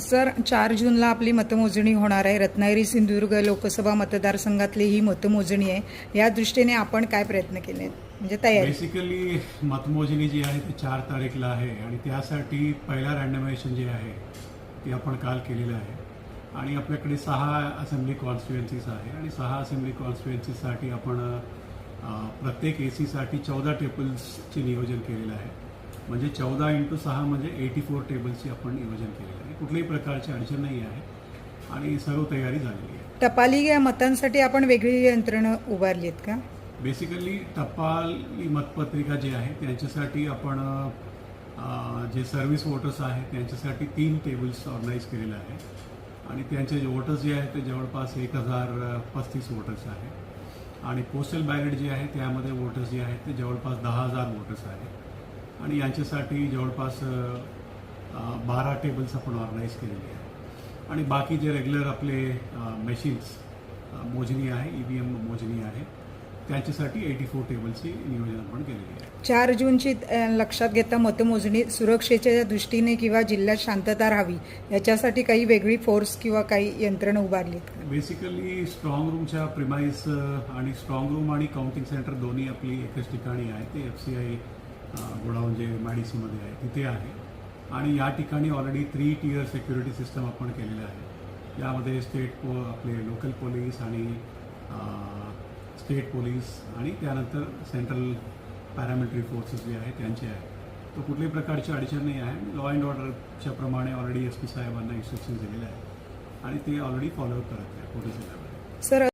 Sir चार जूनला आपली मतमोजणी होणार आहे. रत्नागिरी सिंधुदुर्ग लोकसभा मतदारसंघातली ही मतमोजणी आहे. या दृष्टीने आपण काय प्रयत्न केले? म्हणजे तयार. बेसिकली मतमोजणी जी आहे ती चार तारीखला आहे. आणि त्यासाठी पहिला रँडमायझेशन जे आहे ते आपण काल केलेलं आहे. आणि आपल्याकडे सहा असेंब्ली कॉन्स्टिट्युएन्सीज आहे. आणि सहा असेंब्ली कॉन्स्टिट्युएन्सीसाठी आपण प्रत्येक ए सीसाठी चौदा टेबल्सचे नियोजन केलेलं आहे. म्हणजे चौदा इंटू सहा म्हणजे एटी फोर टेबल्सची आपण नियोजन केलेलं आहे. कुठल्याही प्रकारची अडचण नाही आहे आणि सर्व तयारी झालेली आहे. टपाली या मतांसाठी आपण वेगळी यंत्रणा उभारली आहेत का? बेसिकली टपाली मतपत्रिका जे आहे त्यांच्यासाठी आपण जे सर्व्हिस वोटर्स आहेत त्यांच्यासाठी तीन टेबल्स ऑर्गनाईज केलेले आहे. आणि त्यांचे जे वोटर्स जे आहेत ते जवळपास एक हजार पस्तीस वोटर्स आहेत आणि पोस्टल बॅलेट जे आहे त्यामध्ये वोटर्स जे आहेत ते जवळपास दहा हजार वोटर्स आहेत. आणि यांच्यासाठी जवळपास बारा टेबल्स आपण ऑर्गनाईज केलेले आहे आणि बाकी जे रेग्युलर आपले मशीन्स मोजणी आहे ई व्ही एम मोजणी आहे त्यांच्यासाठी एटी फोर टेबलची नियोजन आपण केलेली आहे. चार जूनची लक्षात घेता मतमोजणी सुरक्षेच्या दृष्टीने किंवा जिल्ह्यात शांतता राहावी याच्यासाठी काही वेगळी फोर्स किंवा काही यंत्रणा उभारली? बेसिकली स्ट्रॉंग रूमच्या प्रिमाईस आणि स्ट्रॉंग रूम आणि काउंटिंग सेंटर दोन्ही आपली एकच ठिकाणी आहे. ते एफ सी आय गोडाऊन जे मध्ये आहे तिथे आहे. आणि या ठिकाणी already three tier security system आपण केलेलं आहे यामध्ये स्टेट पो आपले लोकल पोलीस आणि स्टेट पोलीस आणि त्यानंतर सेंट्रल पॅरामिलिटरी फोर्सेस जे आहे त्यांचे आहे तर कुठल्याही प्रकारची अडचण नाही आहे. लॉ अँड ऑर्डरच्या प्रमाणे ऑलरेडी एस पी साहेबांना इन्स्ट्रक्शन दिलेले आहे आणि ते ऑलरेडी फॉलोअप करत आहे पोलीस सर